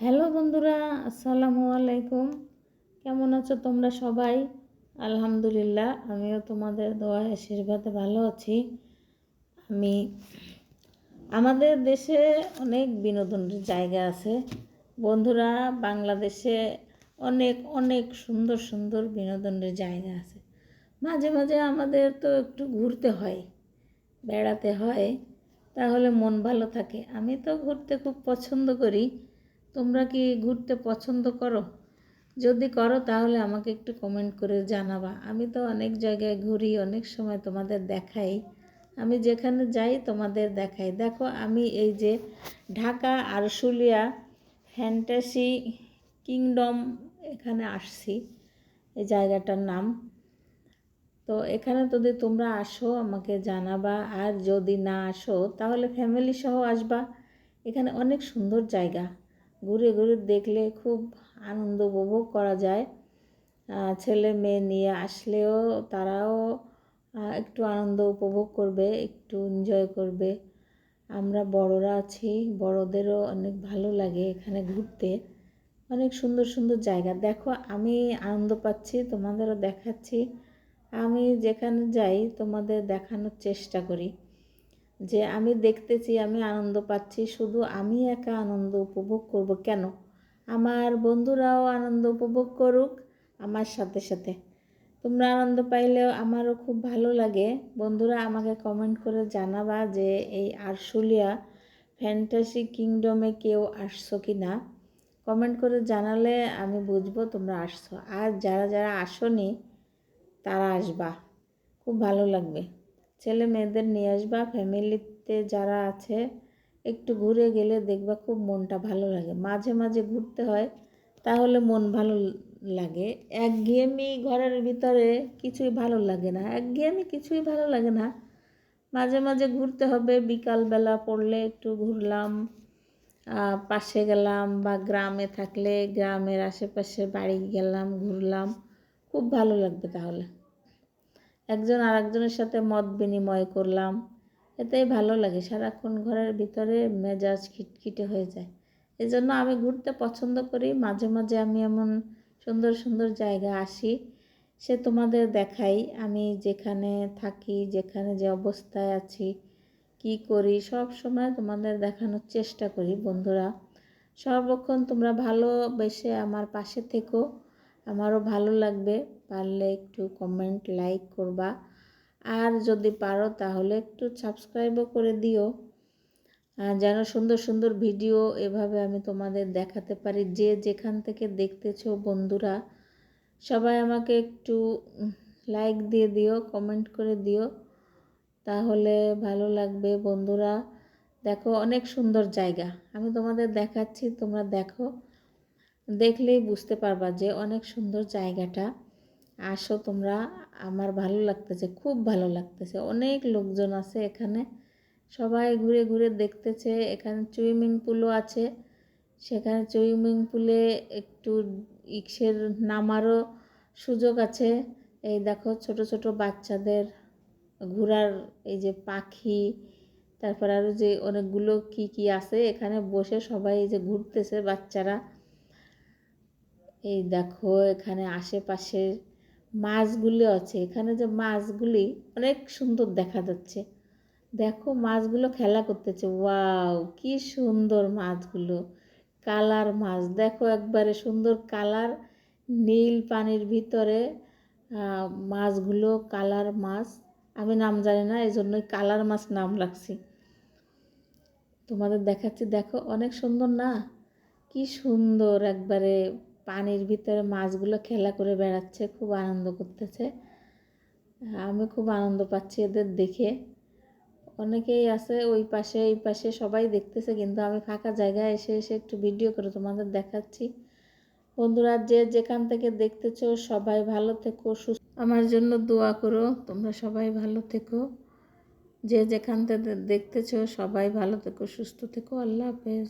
Hello বন্ধুরা, আসসালামু আলাইকুম। কেমন আছো তোমরা সবাই? আলহামদুলিল্লাহ, আমিও তোমাদের দোয়া আশীর্বাদে ভালো আছি। আমি, আমাদের দেশে অনেক বিনোদনের জায়গা আছে। বন্ধুরা, বাংলাদেশে অনেক অনেক সুন্দর সুন্দর বিনোদনের জায়গা আছে। মাঝে মাঝে আমাদের তো একটু ঘুরতে হয়, বেড়াতে হয়, তাহলে মন ভালো থাকে। আমি তো ঘুরতে খুব পছন্দ করি। তোমরা কি ঘুরতে পছন্দ করো? যদি করো, তাহলে আমাকে একটু কমেন্ট করে জানাবা। আমি তো অনেক জায়গায় ঘুরি, অনেক সময় তোমাদের দেখাই। আমি যেখানে যাই, তোমাদের দেখাই। দেখো, আমি এই যে ঢাকা আরশুলিয়া ফ্যান্টাসি কিংডম এখানে আসছি, এই জায়গাটার নাম। তো এখানে যদি তোমরা আসো, আমাকে জানাবা। আর যদি না আসো, তাহলে ফ্যামিলি সহ আসবা। এখানে অনেক সুন্দর জায়গা। ঘুরে ঘুরে দেখলে খুব আনন্দ উপভোগ করা যায়। ছেলে মেয়ে নিয়ে আসলেও তারাও একটু আনন্দ উপভোগ করবে, একটু এনজয় করবে। আমরা বড়রা আছি, বড়দেরও অনেক ভালো লাগে এখানে ঘুরতে। অনেক সুন্দর সুন্দর জায়গা। দেখো, আমি আনন্দ পাচ্ছি, তোমাদেরও দেখাচ্ছি। আমি যেখানে যাই, তোমাদের দেখানোর চেষ্টা করি। যে আমি দেখতেছি আমি আনন্দ পাচ্ছি, শুধু আমি একা আনন্দ উপভোগ করব কেন? আমার বন্ধুরাও আনন্দ উপভোগ করুক আমার সাথে সাথে। তোমরা আনন্দ পাইলেও আমারও খুব ভালো লাগে। বন্ধুরা, আমাকে কমেন্ট করে জানাবা যে এই আরশুলিয়া ফ্যান্টাসি কিংডমে কেউ আসছো কি না? কমেন্ট করে জানালে আমি বুঝব তোমরা আসছো। আর যারা যারা আসনি, তারা আসবা। খুব ভালো লাগবে। ছেলে মেয়েদের নিয়ে আসবা ফ্যামিলিতে যারা আছে, একটু ঘুরে গেলে দেখবা খুব মনটা ভালো লাগে। মাঝে মাঝে ঘুরতে হয়, তাহলে মন ভালো লাগে। একঘেয়েমি ঘরের ভিতরে কিছুই ভালো লাগে না। একঘেয়েমি কিছুই ভালো লাগে না। মাঝে মাঝে ঘুরতে হবে, বিকালবেলা পড়লে একটু ঘুরলাম পাশে গেলাম বা গ্রামে থাকলে, গ্রামের আশেপাশে বাড়ি গেলাম, ঘুরলাম, খুব ভালো লাগবে তাহলে। একজন আর একজনের সাথে মত বিনিময় করলাম। এতেই ভালো লাগে, সারাক্ষণ ঘরের ভিতরে মেজাজ খিটখিটে হয়ে যায়। এই জন্য আমি ঘুরতে পছন্দ করি, মাঝে মাঝে আমি এমন সুন্দর সুন্দর জায়গা আসি, সে তোমাদের দেখাই। আমি যেখানে থাকি, যেখানে যে অবস্থায় আছি, কি করি, সব সময় তোমাদের দেখানোর চেষ্টা করি বন্ধুরা। সর্বক্ষণ তোমরা ভালোবেসে আমার পাশে থেকো। আমারও ভালো লাগবে। পারলে একটু কমেন্ট লাইক করবা। আর যদি পারো তাহলে একটু সাবস্ক্রাইবও করে দিও। যেন সুন্দর সুন্দর ভিডিও এভাবে আমি তোমাদের দেখাতে পারি। যে যেখান থেকে দেখতেছো বন্ধুরা, সবাই আমাকে একটু লাইক দিয়ে দিও কমেন্ট করে দিও। তাহলে ভালো লাগবে বন্ধুরা। দেখো অনেক সুন্দর জায়গা। আমি তোমাদের দেখাচ্ছি, তোমরা দেখো। দেখলেই বুঝতে পারবা যে অনেক সুন্দর জায়গাটা। আসো তোমরা, আমার ভালো লাগতেছে, খুব ভালো লাগতেছে। অনেক লোকজন আছে এখানে। সবাই ঘুরে ঘুরে দেখতেছে, এখানে সুইমিং পুলও আছে। সেখানে সুইমিং পুলে একটু ইক্সের নামারও সুযোগ আছে। এই দেখো ছোট ছোট বাচ্চাদের ঘোরার এই যে পাখি, তারপর আরও যে অনেকগুলো কি কি আছে, এখানে বসে সবাই এই যে ঘুরতেছে বাচ্চারা। এই দেখো এখানে আশেপাশের মাছগুলি আছে। এখানে যে মাছগুলি অনেক সুন্দর দেখা যাচ্ছে। দেখো মাছগুলো খেলা করতেছে। ওয়াও, কি সুন্দর মাছগুলো। কালার মাছ। দেখো একবারে সুন্দর কালার। নীল পানির ভিতরে মাছগুলো কালার মাছ। আমি নাম জানি না এই জন্যই কালার মাছ নাম রাখছি। তোমাদের দেখাচ্ছি। দেখো অনেক সুন্দর না? কি সুন্দর একবারে পানির ভিতরে মাছগুলো খেলা করে বেড়াচ্ছে, খুব আনন্দ করতেছে। আমি খুব আনন্দ পাচ্ছি এদের দেখে। অনেকেই আছে ওই পাশে, এই পাশে সবাই দেখতেছে, কিন্তু আমি ফাঁকা জায়গায় এসে এসে একটু ভিডিও করে তোমাদের দেখাচ্ছি। বন্ধুরা, যে যেখান থেকে দেখতেছো, সবাই ভালো থেকো, সুস্থ আমার জন্য দোয়া করো, তোমরা সবাই ভালো থেকো। যে যেখান থেকে দেখতেছো, সবাই ভালো থেকো, সুস্থ থেকো। আল্লাহ হাফেজ।